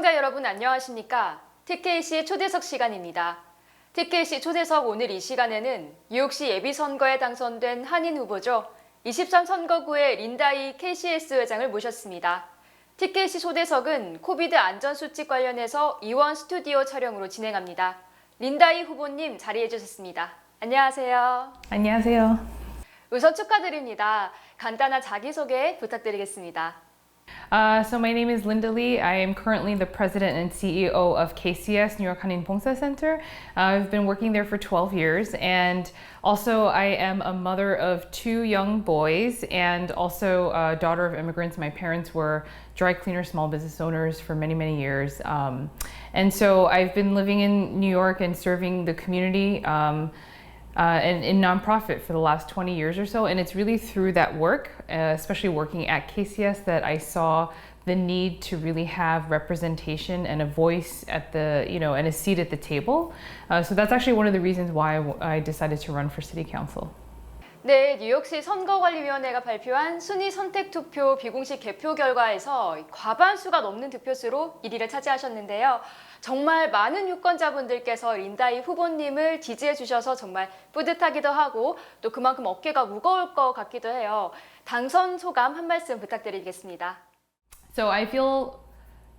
시청자 여러분 안녕하십니까? TKC 초대석 시간입니다. TKC 초대석 오늘 이 시간에는 뉴욕시 예비선거에 당선된 한인 후보죠. 23 선거구의 린다이 KCS 회장을 모셨습니다. TKC 초대석은 코비드 안전수칙 관련해서 이원 스튜디오 촬영으로 진행합니다. 린다이 후보님 자리해 주셨습니다. 안녕하세요. 안녕하세요. 우선 축하드립니다. 간단한 자기소개 부탁드리겠습니다. Uh, so my name is Linda Lee. I am currently the president and CEO of KCS New York Hanin Pongsa Center. Uh, I've been working there for 12 years, and also I am a mother of two young boys and also a daughter of immigrants. My parents were dry cleaner small business owners for many many years, um, and so I've been living in New York and serving the community. Um, uh, and in nonprofit for the last 20 years or so. And it's really through that work, uh, especially working at KCS, that I saw the need to really have representation and a voice at the, you know, and a seat at the table. Uh, so that's actually one of the reasons why I decided to run for city council. 네, 뉴욕시 선거관리위원회가 발표한 순위 선택 투표 비공식 개표 결과에서 과반수가 넘는 득표수로 1위를 차지하셨는데요. 정말 많은 유권자분들께서 린다이 후보님을 지지해 주셔서 정말 뿌듯하기도 하고 또 그만큼 어깨가 무거울 것 같기도 해요. 당선 소감 한 말씀 부탁드리겠습니다. So I feel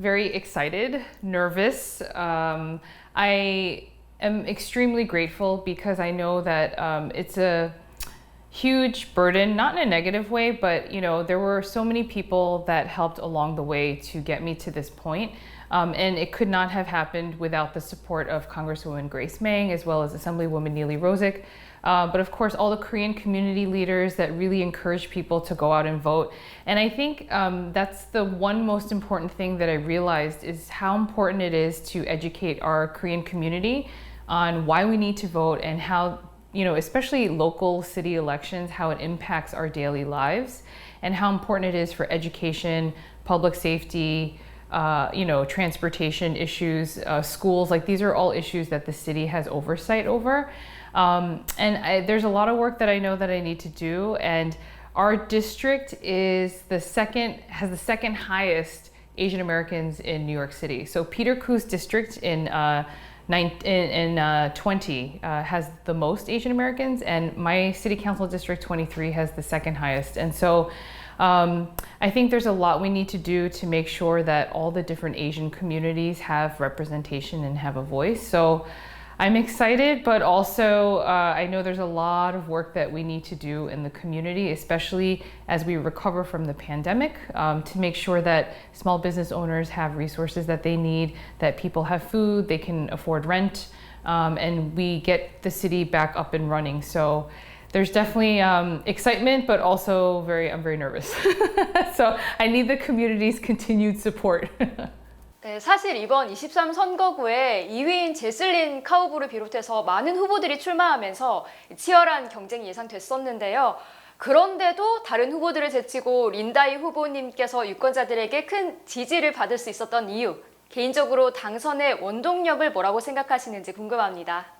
very excited, nervous. Um, I am extremely grateful because I know that um, it's a huge burden, not in a negative way, but you know, there were so many people that helped along the way to get me to this point. Um, and it could not have happened without the support of Congresswoman Grace Meng as well as Assemblywoman Neely Rosick. Uh, but of course, all the Korean community leaders that really encourage people to go out and vote. And I think um, that's the one most important thing that I realized is how important it is to educate our Korean community on why we need to vote and how you know, especially local city elections, how it impacts our daily lives and how important it is for education, public safety, uh, you know, transportation issues, uh, schools. Like these are all issues that the city has oversight over. Um, and I, there's a lot of work that I know that I need to do. And our district is the second, has the second highest Asian Americans in New York City. So Peter Koo's district in uh, nine, in, in uh, 20 uh, has the most Asian Americans, and my city council district 23 has the second highest. And so um, I think there's a lot we need to do to make sure that all the different Asian communities have representation and have a voice. So I'm excited, but also uh, I know there's a lot of work that we need to do in the community, especially as we recover from the pandemic, um, to make sure that small business owners have resources that they need, that people have food, they can afford rent, um, and we get the city back up and running. So there's definitely um, excitement, but also very, I'm very nervous. so I need the community's continued support. 네, 사실 이번 23 선거구에 2위인 제슬린 카우보를 비롯해서 많은 후보들이 출마하면서 치열한 경쟁이 예상됐었는데요. 그런데도 다른 후보들을 제치고 린다이 후보님께서 유권자들에게 큰 지지를 받을 수 있었던 이유, 개인적으로 당선의 원동력을 뭐라고 생각하시는지 궁금합니다.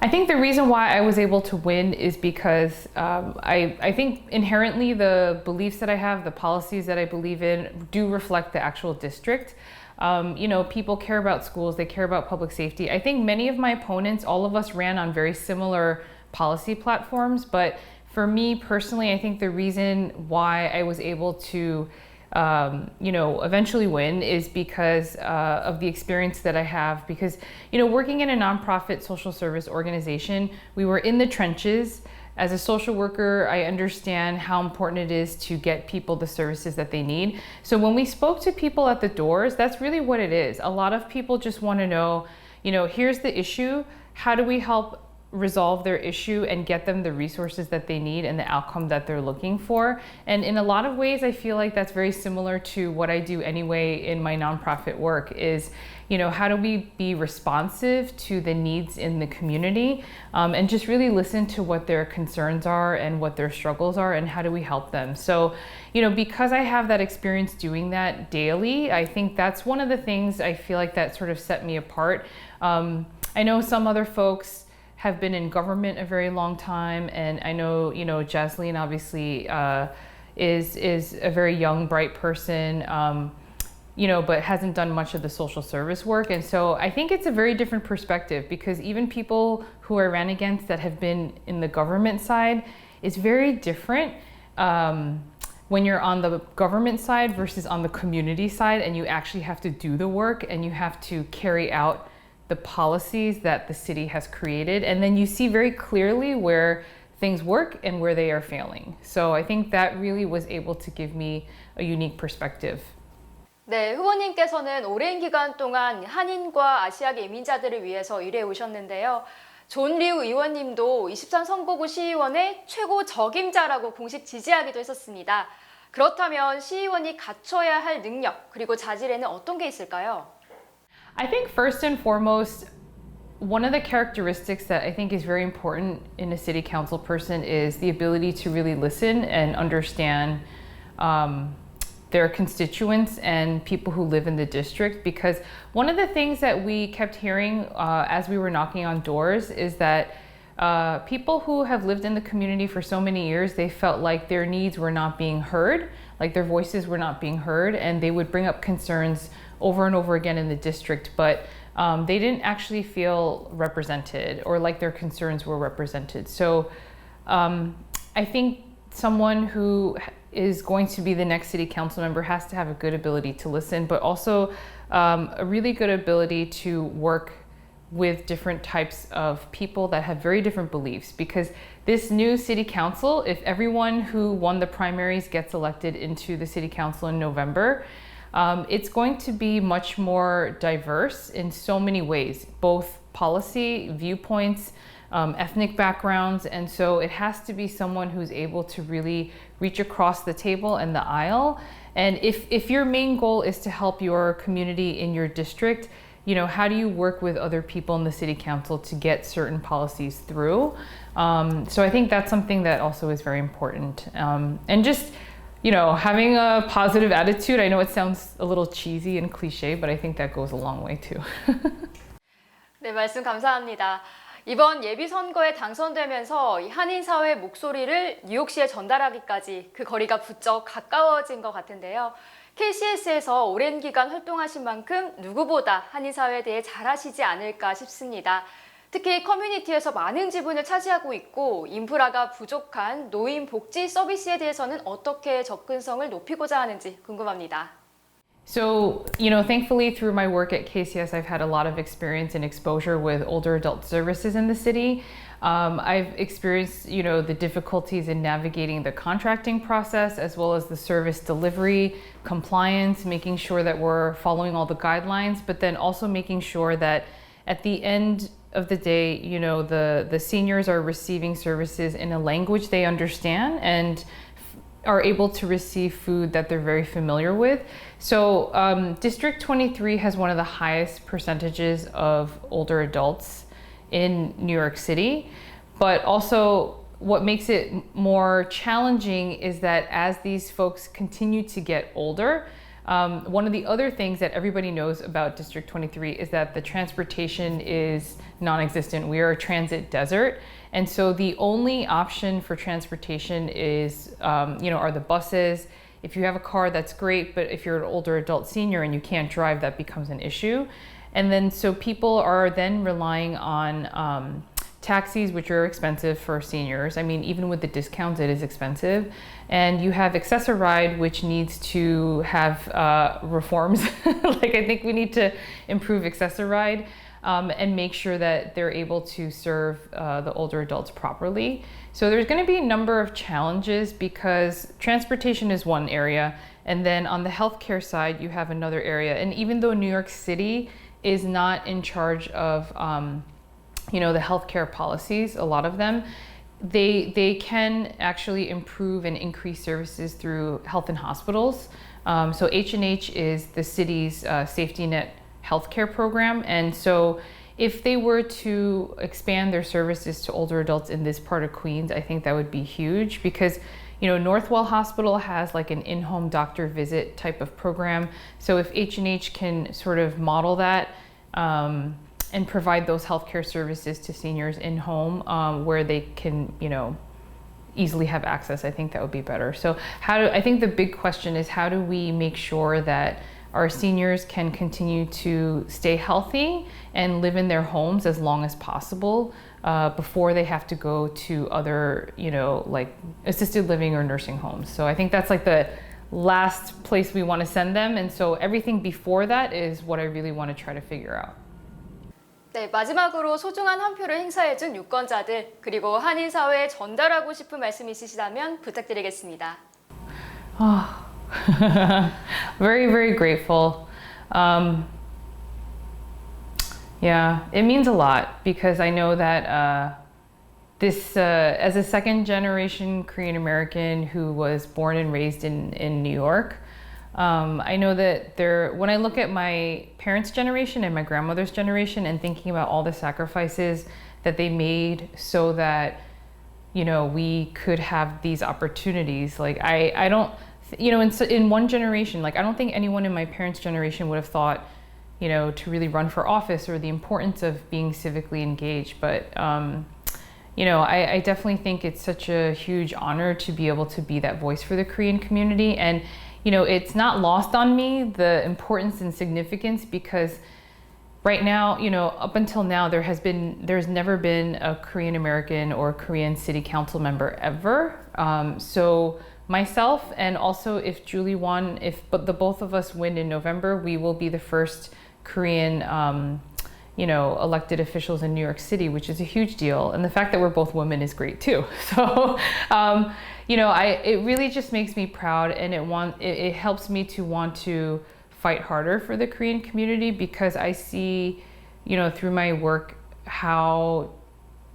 I think the reason why I was able to win is because um, I, I think inherently the beliefs that I have, the policies that I believe in, do reflect the actual district. Um, you know, people care about schools, they care about public safety. I think many of my opponents, all of us ran on very similar policy platforms, but for me personally, I think the reason why I was able to um, you know, eventually win is because uh, of the experience that I have. Because, you know, working in a nonprofit social service organization, we were in the trenches. As a social worker, I understand how important it is to get people the services that they need. So when we spoke to people at the doors, that's really what it is. A lot of people just want to know, you know, here's the issue. How do we help resolve their issue and get them the resources that they need and the outcome that they're looking for. And in a lot of ways, I feel like that's very similar to what I do anyway in my nonprofit work is, you know, how do we be responsive to the needs in the community um, and just really listen to what their concerns are and what their struggles are and how do we help them. So, you know, because I have that experience doing that daily, I think that's one of the things I feel like that sort of set me apart. Um, I know some other folks, have been in government a very long time, and I know you know Jasleen obviously uh, is is a very young, bright person. Um, you know, but hasn't done much of the social service work. And so I think it's a very different perspective because even people who I ran against that have been in the government side, it's very different um, when you're on the government side versus on the community side, and you actually have to do the work and you have to carry out the policies that the city has created. And then you see very clearly where things work and where they are failing. So I think that really was able to give me a unique perspective. 네, 후보님께서는 오랜 기간 동안 한인과 아시아계 이민자들을 위해서 일해 오셨는데요. 존 리우 의원님도 23 선거구 시의원의 최고 적임자라고 공식 지지하기도 했었습니다. 그렇다면 시의원이 갖춰야 할 능력 그리고 자질에는 어떤 게 있을까요? I think first and foremost, one of the characteristics that I think is very important in a city council person is the ability to really listen and understand um, their constituents and people who live in the district. Because one of the things that we kept hearing uh, as we were knocking on doors is that uh, people who have lived in the community for so many years, they felt like their needs were not being heard, like their voices were not being heard, and they would bring up concerns over and over again in the district, but um, they didn't actually feel represented or like their concerns were represented. So um, I think someone who is going to be the next city council member has to have a good ability to listen, but also um, a really good ability to work with different types of people that have very different beliefs because this new city council if everyone who won the primaries gets elected into the city council in november um, it's going to be much more diverse in so many ways both policy viewpoints um, ethnic backgrounds and so it has to be someone who's able to really reach across the table and the aisle and if, if your main goal is to help your community in your district you know, how do you work with other people in the city council to get certain policies through? Um, so I think that's something that also is very important. Um, and just, you know, having a positive attitude. I know it sounds a little cheesy and cliche, but I think that goes a long way too. 네, 말씀 감사합니다. 이번 예비 선거에 당선되면서 이 한인 사회의 목소리를 뉴욕시에 전달하기까지 그 거리가 부쩍 가까워진 것 같은데요. KCS에서 오랜 기간 활동하신 만큼 누구보다 한인 사회에 대해 잘 아시지 않을까 싶습니다. 특히 커뮤니티에서 많은 지분을 차지하고 있고 인프라가 부족한 노인 복지 서비스에 대해서는 어떻게 접근성을 높이고자 하는지 궁금합니다. So, you know, thankfully through my work at KCS, I've had a lot of experience and exposure with older adult services in the city. Um, I've experienced, you know, the difficulties in navigating the contracting process as well as the service delivery, compliance, making sure that we're following all the guidelines, but then also making sure that at the end of the day, you know, the, the seniors are receiving services in a language they understand and are able to receive food that they're very familiar with. So, um, District 23 has one of the highest percentages of older adults in New York City, but also what makes it more challenging is that as these folks continue to get older, um, one of the other things that everybody knows about District 23 is that the transportation is non existent. We are a transit desert. And so the only option for transportation is, um, you know, are the buses. If you have a car, that's great, but if you're an older adult senior and you can't drive, that becomes an issue. And then so people are then relying on um, taxis, which are expensive for seniors. I mean, even with the discounts, it is expensive. And you have Access-a-Ride, which needs to have uh, reforms. like, I think we need to improve Access-a-Ride um, and make sure that they're able to serve uh, the older adults properly. So there's going to be a number of challenges because transportation is one area, and then on the healthcare side, you have another area. And even though New York City is not in charge of, um, you know, the healthcare policies, a lot of them, they they can actually improve and increase services through health and hospitals. Um, so H and H is the city's uh, safety net healthcare program, and so if they were to expand their services to older adults in this part of Queens, I think that would be huge because you know Northwell Hospital has like an in-home doctor visit type of program. So if H and H can sort of model that. Um, and provide those healthcare services to seniors in home um, where they can, you know, easily have access. I think that would be better. So, how do I think the big question is how do we make sure that our seniors can continue to stay healthy and live in their homes as long as possible uh, before they have to go to other, you know, like assisted living or nursing homes. So I think that's like the last place we want to send them. And so everything before that is what I really want to try to figure out. 네, 마지막으로 소중한 한 표를 행사해준 유권자들 그리고 한인 사회에 전달하고 싶은 말씀 있으시다면 부탁드리겠습니다. very, very grateful. Um, yeah, it means a lot because I know that uh, this, uh, as a second generation Korean American who was born and raised in, in New York, um, I know that there, when I look at my parents' generation and my grandmother's generation and thinking about all the sacrifices that they made so that you know we could have these opportunities like i i don't you know in in one generation like i don't think anyone in my parents generation would have thought you know to really run for office or the importance of being civically engaged but um you know I, I definitely think it's such a huge honor to be able to be that voice for the korean community and you know it's not lost on me the importance and significance because right now, you know, up until now, there has been, there's never been a Korean American or Korean city council member ever. Um, so myself and also if Julie won, if but the both of us win in November, we will be the first Korean, um, you know, elected officials in New York City, which is a huge deal. And the fact that we're both women is great too. So, um, you know, I it really just makes me proud, and it want it, it helps me to want to fight harder for the Korean community because I see, you know, through my work how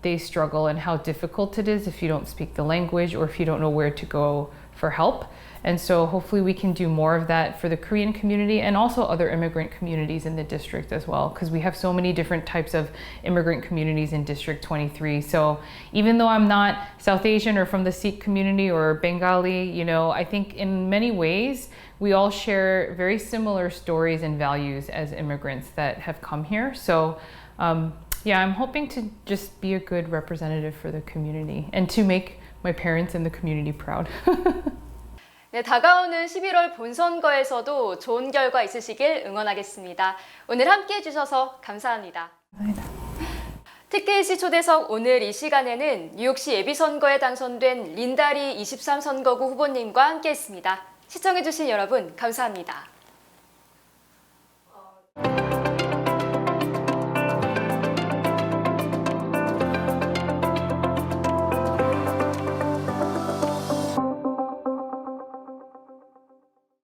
they struggle and how difficult it is if you don't speak the language or if you don't know where to go for help. And so hopefully we can do more of that for the Korean community and also other immigrant communities in the district as well because we have so many different types of immigrant communities in District 23. So even though I'm not South Asian or from the Sikh community or Bengali, you know, I think in many ways we all share very similar stories and values as immigrants that have come here. So um, yeah, I'm hoping to just be a good representative for the community and to make my parents and the community proud. 네, 다가오는 11월 본선거에서도 좋은 결과 있으시길 응원하겠습니다. 오늘 함께 해주셔서 감사합니다. TKC 초대석 오늘 이 시간에는 뉴욕시 예비선거에 당선된 린다리 23선거구 후보님과 함께했습니다. 시청해주신 여러분 감사합니다.